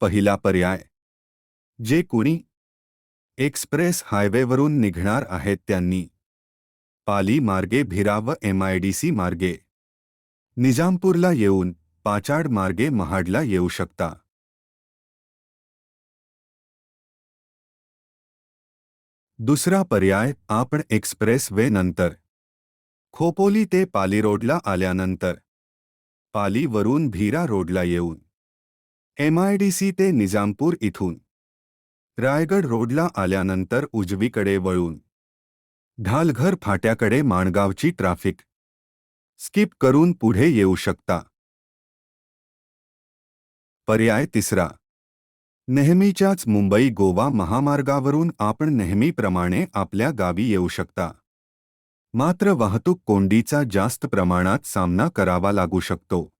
पहिला पर्याय. जे कुणी एक्सप्रेस हायवेवरून निघणार आहेत त्यांनी. पाली मार्गे भिरा व एमआयडीसी मार्गे. निजामपूरला येऊन पाचाड मार्गे महाडला येऊ शकता. दुसरा पर्याय आपण एक्सप्रेस वे नंतर. खोपोली ते पाली रोडला आल्यानंतर. पालीवरून भीरा रोडला येऊन. एमआयडीसी ते निजामपूर इथून. रायगड रोडला आल्यानंतर उजवीकडे वळून. ढालघर फाट्याकडे माणगावची ट्राफिक. स्किप करून पुढे येऊ शकता. पर्याय तिसरा. नेहमीच्याच मुंबई गोवा महामार्गावरून आपण नेहमीप्रमाणे आपल्या गावी येऊ शकता. मात्र वाहतूक कोंडीचा जास्त प्रमाणात सामना करावा लागू शकतो.